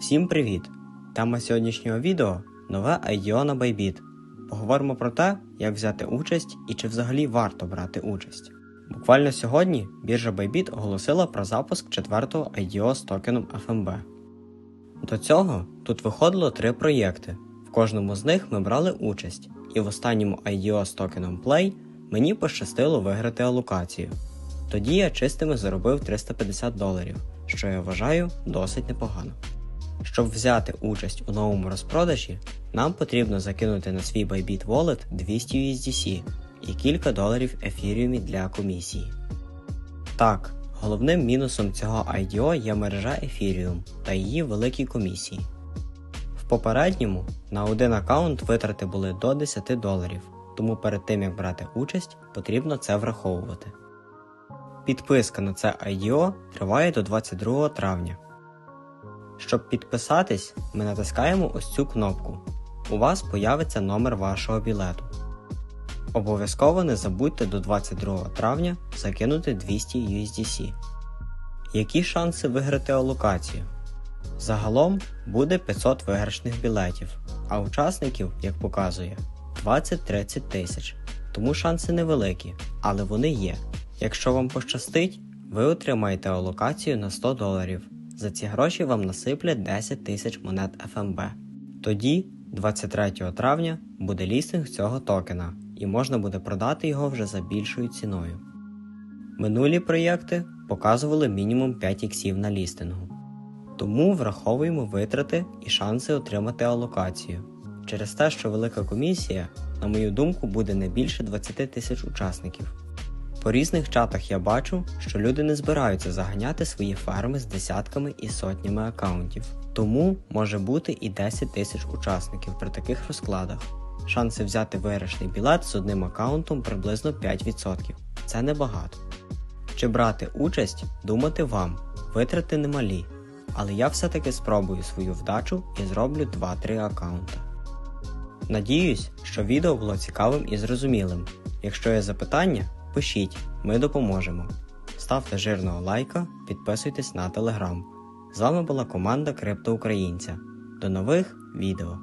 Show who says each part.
Speaker 1: Всім привіт! Тема сьогоднішнього відео нове IDO на Bybit. Поговоримо про те, як взяти участь і чи взагалі варто брати участь. Буквально сьогодні біржа Bybit оголосила про запуск четвертого IDO з токеном FMB. До цього тут виходило три проєкти. В кожному з них ми брали участь, і в останньому IDO з токеном Play мені пощастило виграти алокацію. Тоді я чистими заробив 350 доларів, що я вважаю досить непогано. Щоб взяти участь у новому розпродажі, нам потрібно закинути на свій Bybit Wallet 200 USDC і кілька доларів ефіріумі для комісії. Так, головним мінусом цього IDO є мережа Ethereum та її великі комісії. В попередньому на один аккаунт витрати були до 10 доларів, тому перед тим як брати участь, потрібно це враховувати. Підписка на це IDO триває до 22 травня. Щоб підписатись, ми натискаємо ось цю кнопку. У вас появиться номер вашого білету. Обов'язково не забудьте до 22 травня закинути 200 USDC. Які шанси виграти алокацію? Загалом буде 500 виграшних білетів, а учасників, як показує, 20-30 тисяч. Тому шанси невеликі, але вони є. Якщо вам пощастить, ви отримаєте алокацію на 100 доларів. За ці гроші вам насиплять 10 тисяч монет FMB. Тоді, 23 травня, буде лістинг цього токена, і можна буде продати його вже за більшою ціною. Минулі проєкти показували мінімум 5 іксів на лістингу. Тому враховуємо витрати і шанси отримати алокацію. Через те, що велика комісія, на мою думку, буде не більше 20 тисяч учасників. По різних чатах я бачу, що люди не збираються заганяти свої ферми з десятками і сотнями аккаунтів. Тому може бути і 10 тисяч учасників при таких розкладах. Шанси взяти виграшний білет з одним аккаунтом приблизно 5%. Це небагато. Чи брати участь, думати вам, витрати немалі. Але я все-таки спробую свою вдачу і зроблю 2-3 аккаунта. Надіюсь, що відео було цікавим і зрозумілим. Якщо є запитання, пишіть, ми допоможемо. Ставте жирного лайка, підписуйтесь на телеграм. З вами була команда Криптоукраїнця. До нових відео!